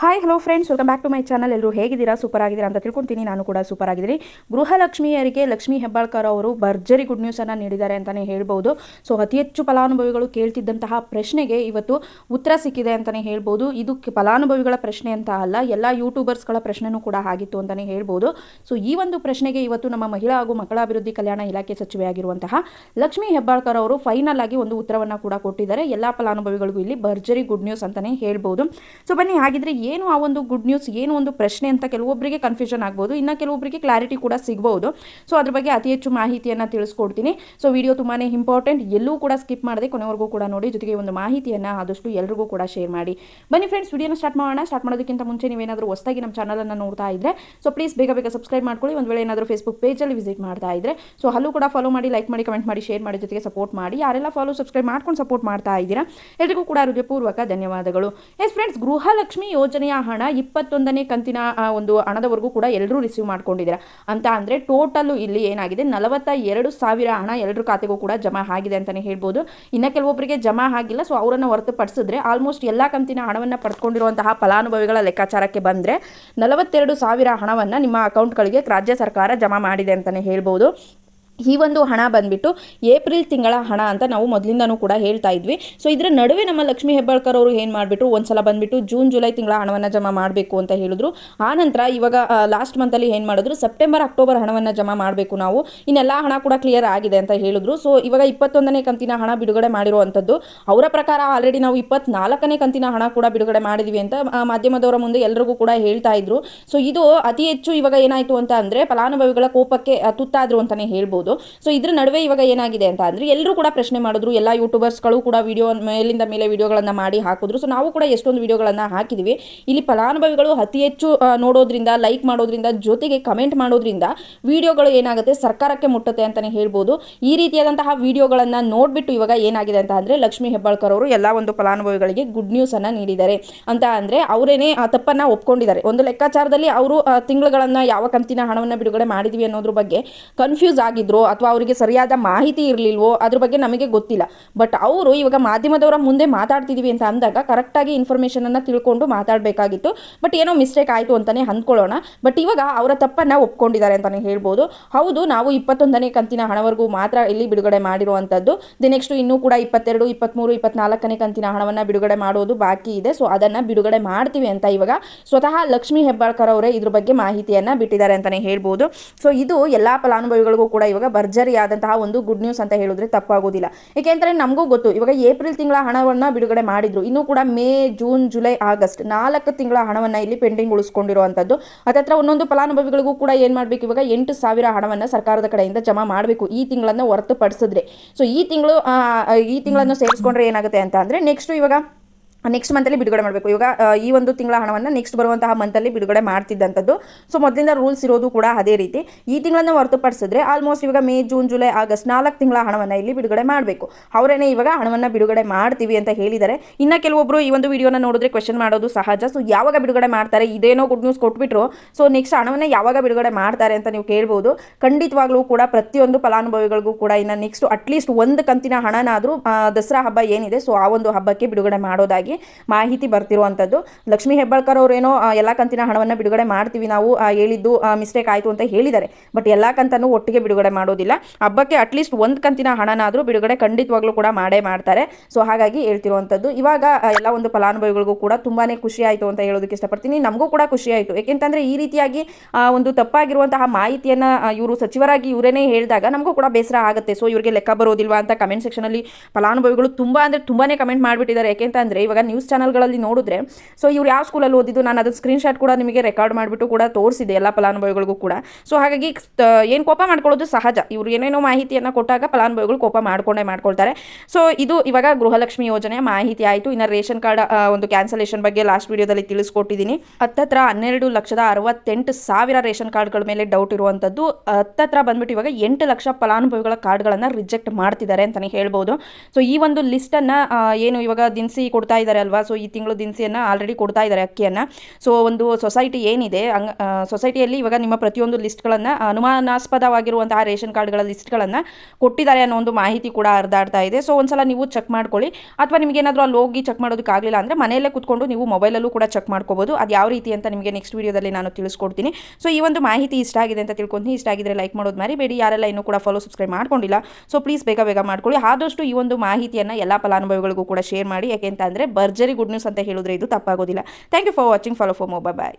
Hi hello friends welcome back to my channel ಎಲ್ಲರೂ ಹೇಗಿದ್ದೀರಾ? Super ಆಗಿದ್ದೀರಾ ಅಂತ ತಿಳ್ಕೊತೀನಿ. ನಾನು ಕೂಡ ಸೂಪರ್ ಆಗಿದ್ದೀನಿ. ಗೃಹಲಕ್ಷ್ಮಿಯರಿಗೆ ಲಕ್ಷ್ಮಿ ಹೆಬ್ಬಾಳ್ಕರ್ ಅವರು ಭರ್ಜರಿ ಗುಡ್ ನ್ಯೂಸನ್ನು ನೀಡಿದ್ದಾರೆ ಅಂತಲೇ ಹೇಳ್ಬೋದು. ಸೊ ಅತಿ ಹೆಚ್ಚು ಫಲಾನುಭವಿಗಳು ಕೇಳ್ತಿದ್ದಂತಹ ಪ್ರಶ್ನೆಗೆ ಇವತ್ತು ಉತ್ತರ ಸಿಕ್ಕಿದೆ ಅಂತಲೇ ಹೇಳ್ಬೋದು. ಇದು ಫಲಾನುಭವಿಗಳ ಪ್ರಶ್ನೆ ಅಂತ ಅಲ್ಲ, ಎಲ್ಲ ಯೂಟ್ಯೂಬರ್ಸ್ಗಳ ಪ್ರಶ್ನೆನೂ ಕೂಡ ಆಗಿತ್ತು ಅಂತಲೇ ಹೇಳ್ಬೋದು. ಸೊ ಈ ಒಂದು ಪ್ರಶ್ನೆಗೆ ಇವತ್ತು ನಮ್ಮ ಮಹಿಳಾ ಹಾಗೂ ಮಕ್ಕಳ ಅಭಿವೃದ್ಧಿ ಕಲ್ಯಾಣ ಇಲಾಖೆ ಸಚಿವೆಯಾಗಿರುವಂತಹ ಲಕ್ಷ್ಮಿ ಹೆಬ್ಬಾಳ್ಕರ್ ಅವರು ಫೈನಲ್ ಆಗಿ ಒಂದು ಉತ್ತರವನ್ನು ಕೂಡ ಕೊಟ್ಟಿದ್ದಾರೆ. ಎಲ್ಲ ಫಲಾನುಭವಿಗಳಿಗೂ ಇಲ್ಲಿ ಭರ್ಜರಿ ಗುಡ್ ನ್ಯೂಸ್ ಅಂತಲೇ ಹೇಳ್ಬೋದು. ಸೊ ಬನ್ನಿ, ಹಾಗಿದ್ರೆ ಏನು ಆ ಒಂದು ಗುಡ್ ನ್ಯೂಸ್ ಏನು ಒಂದು ಪ್ರಶ್ನೆ ಅಂತ ಕೆಲವೊಬ್ಬರಿಗೆ ಕನ್ಫ್ಯೂಷನ್ ಆಗ್ಬೋದು. ಇನ್ನು ಕೆಲವೊಬ್ಬರಿಗೆ ಕ್ಲಾರಿಟಿ ಕೂಡ ಸಿಗ್ಬೋದು. ಸೊ ಅದ್ರ ಬಗ್ಗೆ ಅತಿ ಹೆಚ್ಚು ಮಾಹಿತಿಯನ್ನು ತಿಳಿಸ್ಕೊಡ್ತೀನಿ. ಸೊ ವಿಡಿಯೋ ತುಂಬಾ ಇಂಪಾರ್ಟೆಂಟ್ ಎಲ್ಲೂ ಕೂಡ ಸ್ಕಿಪ್ ಮಾಡದೆ ಕೊನೆವರೆಗೂ ಕೂಡ ನೋಡಿ. ಜೊತೆಗೆ ಒಂದು ಮಾಹಿತಿಯನ್ನು ಆದಷ್ಟು ಎಲ್ರಿಗೂ ಕೂಡ ಶೇರ್ ಮಾಡಿ. ಬನ್ನಿ ಫ್ರೆಂಡ್ಸ್ ವಿಡಿಯೋನ ಸ್ಟಾರ್ಟ್ ಮಾಡೋಣ. ಸ್ಟಾರ್ಟ್ ಮಾಡೋದಕ್ಕಿಂತ ಮುಂಚೆ ನೀವೇನಾದರೂ ಹೊಸದಾಗಿ ನಮ್ಮ ಚಾನಲನ್ನು ನೋಡ್ತಾ ಇದ್ರೆ ಸೊ ಪ್ಲೀಸ್ ಬೇಗ ಬೇಗ ಸಬ್ಸ್ಕ್ರೈಬ್ ಮಾಡ್ಕೊಳ್ಳಿ. ಒಂದು ವೇಳೆ ಏನಾದರೂ ಫೇಸ್ಬುಕ್ ಪೇಜಲ್ಲಿ ವಿಸಿಟ್ ಮಾಡ್ತಾ ಇದ್ರೆ ಸೊ ಅಲ್ಲೂ ಕೂಡ ಫಾಲೋ ಮಾಡಿ ಲೈಕ್ ಮಾಡಿ ಕಮೆಂಟ್ ಮಾಡಿ ಶೇರ್ ಮಾಡಿ, ಜೊತೆಗೆ ಸಪೋರ್ಟ್ ಮಾಡಿ. ಯಾರೆಲ್ಲ ಫಾಲೋ ಸಬ್ಸ್ಕ್ರೈಬ್ ಮಾಡ್ಕೊಂಡು ಸಪೋರ್ಟ್ ಮಾಡ್ತಾ ಇದ್ದೀರಾ, ಎಲ್ರಿಗೂ ಕೂಡ ಹೃದಯಪೂರ್ವಕ ಧನ್ಯವಾದಗಳು. ಎಸ್ ಫ್ರೆಂಡ್ಸ್ ಗೃಹಲಕ್ಷ್ಮಿ ಯೋಜನೆಯ ಹಣ ಇಪ್ಪತ್ತೊಂದನೇ ಕಂತಿನ ಒಂದು ಹಣದವರೆಗೂ ಕೂಡ ಎಲ್ಲರೂ ರಿಸೀವ್ ಮಾಡ್ಕೊಂಡಿದ್ದೀರಾ. ಅಂತ ಅಂದರೆ ಟೋಟಲ್ಲು ಇಲ್ಲಿ ಏನಾಗಿದೆ? ನಲವತ್ತ ಎರಡು ಸಾವಿರ ಹಣ ಎಲ್ಲರ ಖಾತೆಗೂ ಕೂಡ ಜಮಾ ಆಗಿದೆ ಅಂತಲೇ ಹೇಳ್ಬೋದು. ಇನ್ನು ಕೆಲವೊಬ್ಬರಿಗೆ ಜಮಾ ಆಗಿಲ್ಲ ಸೊ ಅವರನ್ನು ಹೊರತುಪಡಿಸಿದ್ರೆ ಆಲ್ಮೋಸ್ಟ್ ಎಲ್ಲ ಕಂತಿನ ಹಣವನ್ನು ಪಡ್ಕೊಂಡಿರುವಂತಹ ಫಲಾನುಭವಿಗಳ ಲೆಕ್ಕಾಚಾರಕ್ಕೆ ಬಂದರೆ ನಲವತ್ತೆರಡು ಸಾವಿರ ಹಣವನ್ನು ನಿಮ್ಮ ಅಕೌಂಟ್ಗಳಿಗೆ ರಾಜ್ಯ ಸರ್ಕಾರ ಜಮಾ ಮಾಡಿದೆ ಅಂತಲೇ ಹೇಳ್ಬೋದು. ಈ ಒಂದು ಹಣ ಬಂದ್ಬಿಟ್ಟು ಏಪ್ರಿಲ್ ತಿಂಗಳ ಹಣ ಅಂತ ನಾವು ಮೊದಲಿಂದನೂ ಕೂಡ ಹೇಳ್ತಾ ಇದ್ವಿ. ಸೊ ಇದರ ನಡುವೆ ನಮ್ಮ ಲಕ್ಷ್ಮೀ ಹೆಬ್ಬಾಳ್ಕರ್ ಅವರು ಏನು ಮಾಡಿಬಿಟ್ರು, ಒಂದ್ಸಲ ಬಂದ್ಬಿಟ್ಟು ಜೂನ್, ಜುಲೈ ತಿಂಗಳ ಹಣವನ್ನು ಜಮಾ ಮಾಡಬೇಕು ಅಂತ ಹೇಳಿದ್ರು. ಆ ನಂತರ ಇವಾಗ ಲಾಸ್ಟ್ ಮಂತಲ್ಲಿ ಏನು ಮಾಡಿದ್ರು, ಸೆಪ್ಟೆಂಬರ್, ಅಕ್ಟೋಬರ್ ಹಣವನ್ನು ಜಮಾ ಮಾಡಬೇಕು ನಾವು. ಇನ್ನೆಲ್ಲ ಹಣ ಕೂಡ ಕ್ಲಿಯರ್ ಆಗಿದೆ ಅಂತ ಹೇಳಿದ್ರು. ಸೊ ಇವಾಗ ಇಪ್ಪತ್ತೊಂದನೇ ಕಂತಿನ ಹಣ ಬಿಡುಗಡೆ ಮಾಡಿರುವಂಥದ್ದು ಅವರ ಪ್ರಕಾರ ಆಲ್ರೆಡಿ ನಾವು ಇಪ್ಪತ್ನಾಲ್ಕನೇ ಕಂತಿನ ಹಣ ಕೂಡ ಬಿಡುಗಡೆ ಮಾಡಿದ್ವಿ ಅಂತ ಮಾಧ್ಯಮದವರ ಮುಂದೆ ಎಲ್ಲರಿಗೂ ಕೂಡ ಹೇಳ್ತಾ ಇದ್ರು. ಸೊ ಇದು ಅತಿ ಹೆಚ್ಚು ಇವಾಗ ಏನಾಯಿತು ಅಂತ ಅಂದರೆ ಫಲಾನುಭವಿಗಳ ಕೋಪಕ್ಕೆ ತುತ್ತಾದ್ರು ಅಂತಲೇ ಹೇಳ್ಬೋದು. ಸೊ ಇದ್ರ ನಡುವೆ ಇವಾಗ ಏನಾಗಿದೆ ಅಂತ ಅಂದರೆ ಎಲ್ಲರೂ ಕೂಡ ಪ್ರಶ್ನೆ ಮಾಡಿದ್ರು. ಎಲ್ಲ ಯೂಟ್ಯೂಬರ್ಸ್ಗಳು ಕೂಡ ವಿಡಿಯೋ ಮೇಲಿಂದ ಮೇಲೆ ವಿಡಿಯೋಗಳನ್ನು ಮಾಡಿ ಹಾಕಿದ್ರು. ಸೊ ನಾವು ಕೂಡ ಎಷ್ಟೊಂದು ವಿಡಿಯೋಗಳನ್ನು ಹಾಕಿದ್ವಿ. ಇಲ್ಲಿ ಫಲಾನುಭವಿಗಳು ಅತಿ ಹೆಚ್ಚು ನೋಡೋದ್ರಿಂದ ಲೈಕ್ ಮಾಡೋದ್ರಿಂದ, ಜೊತೆಗೆ ಕಮೆಂಟ್ ಮಾಡೋದ್ರಿಂದ ವಿಡಿಯೋಗಳು ಏನಾಗುತ್ತೆ ಸರ್ಕಾರಕ್ಕೆ ಮುಟ್ಟುತ್ತೆ ಅಂತಲೇ ಹೇಳ್ಬೋದು. ಈ ರೀತಿಯಾದಂತಹ ವಿಡಿಯೋಗಳನ್ನು ನೋಡಿಬಿಟ್ಟು ಇವಾಗ ಏನಾಗಿದೆ ಅಂತ ಅಂದರೆ ಲಕ್ಷ್ಮೀ ಹೆಬ್ಬಾಳ್ಕರ್ ಅವರು ಎಲ್ಲ ಒಂದು ಫಲಾನುಭವಿಗಳಿಗೆ ಗುಡ್ ನ್ಯೂಸನ್ನು ನೀಡಿದ್ದಾರೆ. ಅಂತ ಅಂದರೆ ಅವರೇನೇ ಆ ತಪ್ಪನ್ನು ಒಪ್ಕೊಂಡಿದ್ದಾರೆ. ಒಂದು ಲೆಕ್ಕಾಚಾರದಲ್ಲಿ ಅವರು ತಿಂಗಳುಗಳನ್ನು ಯಾವ ಕಂತಿನ ಹಣವನ್ನು ಬಿಡುಗಡೆ ಮಾಡಿದ್ವಿ ಅನ್ನೋದ್ರ ಬಗ್ಗೆ ಕನ್ಫ್ಯೂಸ್ ಆಗಿದ್ರು. ಅಥವಾ ಅವರಿಗೆ ಸರಿಯಾದ ಮಾಹಿತಿ ಇರಲಿಲ್ವೋ ಅದ್ರ ಬಗ್ಗೆ ನಮಗೆ ಗೊತ್ತಿಲ್ಲ. ಬಟ್ ಅವರು ಇವಾಗ ಮಾಧ್ಯಮದವರ ಮುಂದೆ ಮಾತಾಡ್ತಿದ್ದೀವಿ ಅಂತ ಅಂದಾಗ ಕರೆಕ್ಟಾಗಿ ಇನ್ಫಾರ್ಮೇಷನನ್ನು ತಿಳ್ಕೊಂಡು ಮಾತಾಡಬೇಕಾಗಿತ್ತು. ಬಟ್ ಏನೋ ಮಿಸ್ಟೇಕ್ ಆಯಿತು ಅಂತಲೇ ಅಂದ್ಕೊಳ್ಳೋಣ ಬಟ್ ಇವಾಗ ಅವರ ತಪ್ಪನ್ನು ಒಪ್ಕೊಂಡಿದ್ದಾರೆ ಅಂತಲೇ ಹೇಳ್ಬೋದು. ಹೌದು, ನಾವು ಇಪ್ಪತ್ತೊಂದನೇ ಕಂತಿನ ಹಣವರೆಗೂ ಮಾತ್ರ ಇಲ್ಲಿ ಬಿಡುಗಡೆ ಮಾಡಿರುವಂಥದ್ದು ದಿ ನೆಕ್ಸ್ಟ್ ಇನ್ನೂ ಕೂಡ ಇಪ್ಪತ್ತೆರಡು, ಇಪ್ಪತ್ತ್ಮೂರು, ಇಪ್ಪತ್ನಾಲ್ಕನೇ ಕಂತಿನ ಹಣವನ್ನು ಬಿಡುಗಡೆ ಮಾಡೋದು ಬಾಕಿ ಇದೆ. ಸೊ ಅದನ್ನು ಬಿಡುಗಡೆ ಮಾಡ್ತೀವಿ ಅಂತ ಇವಾಗ ಸ್ವತಃ ಲಕ್ಷ್ಮೀ ಹೆಬ್ಬಾಳ್ಕರ್ ಅವರೇ ಇದ್ರ ಬಗ್ಗೆ ಮಾಹಿತಿಯನ್ನು ಬಿಟ್ಟಿದ್ದಾರೆ ಅಂತಲೇ ಹೇಳ್ಬೋದು. ಸೊ ಇದು ಎಲ್ಲ ಫಲಾನುಭವಿಗಳಿಗೂ ಕೂಡ ಇವಾಗ ಭರ್ಜರಿಯಾದಂತಹ ಒಂದು ಗುಡ್ ನ್ಯೂಸ್ ಅಂತ ಹೇಳಿದ್ರೆ ತಪ್ಪಾಗೋದಿಲ್ಲ. ಏಕೆಂದರೆ ನಮಗೂ ಗೊತ್ತು, ಇವಾಗ ಏಪ್ರಿಲ್ ತಿಂಗಳ ಹಣವನ್ನು ಬಿಡುಗಡೆ ಮಾಡಿದ್ರು. ಇನ್ನೂ ಕೂಡ ಮೇ, ಜೂನ್, ಜುಲೈ, ಆಗಸ್ಟ್ ನಾಲ್ಕು ತಿಂಗಳ ಹಣವನ್ನು ಇಲ್ಲಿ ಪೆಂಡಿಂಗ್ ಉಳಿಸ್ಕೊಂಡಿರುವಂಥದ್ದು ಹತ್ತತ್ರ ಒಂದೊಂದು ಫಲಾನುಭವಿಗಳಿಗೂ ಕೂಡ ಏನು ಮಾಡಬೇಕು, ಇವಾಗ ಎಂಟು ಸಾವಿರ ಹಣವನ್ನು ಸರ್ಕಾರದ ಕಡೆಯಿಂದ ಜಮಾ ಮಾಡಬೇಕು ಈ ತಿಂಗಳನ್ನು ಹೊರತುಪಡಿಸಿದ್ರೆ. ಸೊ ಈ ತಿಂಗಳು ಈ ತಿಂಗಳನ್ನು ಸೇರಿಸ್ಕೊಂಡ್ರೆ ಏನಾಗುತ್ತೆ ಅಂತ ಅಂದರೆ ನೆಕ್ಸ್ಟ್ ಇವಾಗ ನೆಕ್ಸ್ಟ್ ಮಂತಲ್ಲಿ ಬಿಡುಗಡೆ ಮಾಡಬೇಕು. ಇವಾಗ ಈ ಒಂದು ತಿಂಗಳ ಹಣವನ್ನು ನೆಕ್ಸ್ಟ್ ಬರುವಂತಹ ಮಂತಲ್ಲಿ ಬಿಡುಗಡೆ ಮಾಡ್ತಿದ್ದಂಥದ್ದು. ಸೊ ಮೊದಲಿಂದ ರೂಲ್ಸ್ ಇರೋದು ಕೂಡ ಅದೇ ರೀತಿ. ಈ ತಿಂಗಳನ್ನು ಹೊರತುಪಡಿಸಿದ್ರೆ ಆಲ್ಮೋಸ್ಟ್ ಇವಾಗ ಮೇ ಜೂನ್ ಜುಲೈ ಆಗಸ್ಟ್ ನಾಲ್ಕು ತಿಂಗಳ ಹಣವನ್ನು ಇಲ್ಲಿ ಬಿಡುಗಡೆ ಮಾಡಬೇಕು. ಅವರೇನೆ ಇವಾಗ ಹಣವನ್ನು ಬಿಡುಗಡೆ ಮಾಡ್ತೀವಿ ಅಂತ ಹೇಳಿದ್ದಾರೆ. ಇನ್ನು ಕೆಲವೊಬ್ಬರು ಈ ಒಂದು ವಿಡಿಯೋನ ನೋಡಿದ್ರೆ ಕ್ವೆಶನ್ ಮಾಡೋದು ಸಹಜ. ಸೊ ಯಾವಾಗ ಬಿಡುಗಡೆ ಮಾಡ್ತಾರೆ? ಇದೇನೋ ಗುಡ್ ನ್ಯೂಸ್ ಕೊಟ್ಬಿಟ್ರು. ಸೊ ನೆಕ್ಸ್ಟ್ ಹಣವನ್ನು ಯಾವಾಗ ಬಿಡುಗಡೆ ಮಾಡ್ತಾರೆ ಅಂತ ನೀವು ಕೇಳ್ಬೋದು. ಖಂಡಿತವಾಗ್ಲೂ ಕೂಡ ಪ್ರತಿಯೊಂದು ಫಲಾನುಭವಿಗಳಿಗೂ ಕೂಡ ಇನ್ನು ನೆಕ್ಸ್ಟ್ ಅಟ್ಲೀಸ್ಟ್ ಒಂದು ಕಂತಿನ ಹಣನಾದರೂ ದಸರಾ ಹಬ್ಬ ಏನಿದೆ ಸೊ ಆ ಒಂದು ಹಬ್ಬಕ್ಕೆ ಬಿಡುಗಡೆ ಮಾಡೋದಾಗಿ ಮಾಹಿತಿ ಬರ್ತಿರುವಂಥದ್ದು ಲಕ್ಷ್ಮೀ ಹೆಬ್ಬಾಳ್ಕರ್ ಅವರೇನೋ ಎಲ್ಲ ಕಂತಿನ ಹಣವನ್ನು ಬಿಡುಗಡೆ ಮಾಡ್ತೀವಿ ನಾವು ಹೇಳಿದ್ದು ಮಿಸ್ಟೇಕ್ ಆಯಿತು ಅಂತ ಹೇಳಿದ್ದಾರೆ. ಬಟ್ ಎಲ್ಲ ಕಂತನ್ನು ಒಟ್ಟಿಗೆ ಬಿಡುಗಡೆ ಮಾಡೋದಿಲ್ಲ. ಹಬ್ಬಕ್ಕೆ ಅಟ್ಲೀಸ್ಟ್ ಒಂದು ಕಂತಿನ ಹಣನಾದರೂ ಬಿಡುಗಡೆ ಖಂಡಿತವಾಗ್ಲೂ ಕೂಡ ಮಾಡೇ ಮಾಡ್ತಾರೆ. ಸೊ ಹಾಗಾಗಿ ಹೇಳ್ತಿರುವಂಥದ್ದು ಇವಾಗ ಎಲ್ಲ ಒಂದು ಫಲಾನುಭವಿಗಳಿಗೂ ಕೂಡ ತುಂಬಾ ಖುಷಿ ಆಯಿತು ಅಂತ ಹೇಳೋದಕ್ಕೆ ಇಷ್ಟಪಡ್ತೀನಿ. ನಮಗೂ ಕೂಡ ಖುಷಿ ಆಯಿತು. ಏಕೆಂತಂದರೆ ಈ ರೀತಿಯಾಗಿ ಒಂದು ತಪ್ಪಾಗಿರುವಂತಹ ಮಾಹಿತಿಯನ್ನು ಇವರು ಸಚಿವರಾಗಿ ಇವರೇನೇ ಹೇಳಿದಾಗ ನಮಗೂ ಕೂಡ ಬೇಸರ ಆಗುತ್ತೆ. ಸೊ ಇವರಿಗೆ ಲೆಕ್ಕ ಬರೋದಿಲ್ವಾ ಅಂತ ಕಮೆಂಟ್ ಸೆಕ್ಷನಲ್ಲಿ ಫಲಾನುಭವಿಗಳು ತುಂಬ ಅಂದರೆ ತುಂಬಾ ಕಮೆಂಟ್ ಮಾಡಿಬಿಟ್ಟಿದ್ದಾರೆ. ಯಾಕೆಂತಂದರೆ ಇವಾಗ ನ್ಯೂಸ್ ಚಾನಲ್ಗಳಲ್ಲಿ ನೋಡಿದ್ರೆ ಸೊ ಇವ್ರು ಯಾವ ಸ್ಕೂಲಲ್ಲಿ ಓದಿದ್ದು, ನಾನು ಅದನ್ನು ಸ್ಕ್ರೀನ್ಶಾಟ್ ಕೂಡ ನಿಮಗೆ ರೆಕಾರ್ಡ್ ಮಾಡಿಬಿಟ್ಟು ಕೂಡ ತೋರಿಸಿದೆ ಎಲ್ಲ ಫಲಾನುಭವಿಗಳಿಗೂ ಕೂಡ. ಸೊ ಹಾಗಾಗಿ ಏನು ಕೋಪ ಮಾಡ್ಕೊಳ್ಳೋದು ಸಹಜ. ಇವ್ರು ಏನೇನೋ ಮಾಹಿತಿಯನ್ನು ಕೊಟ್ಟಾಗ ಫಲಾನುಭವಿಗಳು ಕೋಪ ಮಾಡ್ಕೊಂಡೇ ಮಾಡ್ಕೊಳ್ತಾರೆ. ಸೊ ಇದು ಇವಾಗ ಗೃಹಲಕ್ಷ್ಮಿ ಯೋಜನೆ ಮಾಹಿತಿ ಆಯಿತು. ಇನ್ನು ರೇಷನ್ ಕಾರ್ಡ್ ಒಂದು ಕ್ಯಾನ್ಸಲೇಷನ್ ಬಗ್ಗೆ ಲಾಸ್ಟ್ ವಿಡಿಯೋದಲ್ಲಿ ತಿಳಿಸ್ಕೊಟ್ಟಿದ್ದೀನಿ. ಹತ್ತತ್ರ ಹನ್ನೆರಡು ಲಕ್ಷದ ಅರವತ್ತೆಂಟು ಸಾವಿರ ರೇಷನ್ ಕಾರ್ಡ್ಗಳ ಮೇಲೆ ಡೌಟ್ ಇರುವಂಥದ್ದು ಹತ್ತತ್ರ ಬಂದ್ಬಿಟ್ಟು ಇವಾಗ ಎಂಟು ಲಕ್ಷ ಫಲಾನುಭವಿಗಳ ಕಾರ್ಡ್ಗಳನ್ನು ರಿಜೆಕ್ಟ್ ಮಾಡ್ತಿದ್ದಾರೆ ಅಂತಲೇ ಹೇಳ್ಬೋದು. ಸೊ ಈ ಒಂದು ಲಿಸ್ಟನ್ನು ಏನು ಇವಾಗ ದಿನಸಿ ಕೊಡ್ತಾ ಇದ್ದಾರೆ ಅಲ್ವಾ? ಸೊ ಈ ತಿಂಗಳು ದಿನಸಿಯನ್ನು ಆಲ್ರೆಡಿ ಕೊಡ್ತಾ ಇದ್ದಾರೆ ಅಕ್ಕಿಯನ್ನು. ಸೊ ಒಂದು ಸೊಸೈಟಿ ಏನಿದೆ, ಹಂಗ ಸೊಸೈಟಿಯಲ್ಲಿ ಇವಾಗ ನಿಮ್ಮ ಪ್ರತಿಯೊಂದು ಲಿಸ್ಟ್ಗಳನ್ನು ಅನುಮಾನಾಸ್ಪದವಾಗಿರುವಂತಹ ರೇಷನ್ ಕಾರ್ಡ್ಗಳ ಲಿಸ್ಟ್ಗಳನ್ನು ಕೊಟ್ಟಿದ್ದಾರೆ ಅನ್ನೋ ಒಂದು ಮಾಹಿತಿ ಕೂಡ ಹರಿದಾಡ್ತಾ ಇದೆ. ಸೊ ಒಂದ್ಸಲ ನೀವು ಚೆಕ್ ಮಾಡ್ಕೊಳ್ಳಿ. ಅಥವಾ ನಿಮಗೇನಾದರೂ ಅಲ್ಲಿ ಹೋಗಿ ಚೆಕ್ ಮಾಡೋದಕ್ಕಾಗಲಿಲ್ಲ ಅಂದರೆ ಮನೆಯಲ್ಲೇ ಕೂತ್ಕೊಂಡು ನೀವು ಮೊಬೈಲಲ್ಲೂ ಕೂಡ ಚೆಕ್ ಮಾಡ್ಕೋಬೋದು. ಅದು ಯಾವ ರೀತಿ ಅಂತ ನಿಮಗೆ ನೆಕ್ಸ್ಟ್ ವೀಡಿಯೋದಲ್ಲಿ ನಾನು ತಿಳಿಸ್ಕೊಡ್ತೀನಿ. ಸೊ ಈ ಒಂದು ಮಾಹಿತಿ ಇಷ್ಟ ಆಗಿದೆ ಅಂತ ತಿಳ್ಕೊಂತೀನಿ. ಇಷ್ಟ ಆಗಿದ್ರೆ ಲೈಕ್ ಮಾಡೋದು ಮರಿಬೇಡಿ. ಯಾರೆಲ್ಲ ಇನ್ನೂ ಕೂಡ ಫಾಲೋ ಸಬ್ಸ್ಕ್ರೈಬ್ ಮಾಡ್ಕೊಂಡಿಲ್ಲ ಸೊ ಪ್ಲೀಸ್ ಬೇಗ ಬೇಗ ಮಾಡ್ಕೊಳ್ಳಿ. ಆದಷ್ಟು ಈ ಒಂದು ಮಾಹಿತಿಯನ್ನು ಎಲ್ಲ ಫಲಾನುಭವಿಗಳಿಗೂ ಕೂಡ ಶೇರ್ ಮಾಡಿ. ಯಾಕೆಂತ ಅಂದರೆ ಭರ್ಜರಿ ಗುಡ್ ನ್ಯೂಸ್ ಅಂತ ಹೇಳಿದ್ರೆ ಇದು ತಪ್ಪಾಗೋದಿಲ್ಲ. Thank you for watching follow for ಮೊಬೈ bye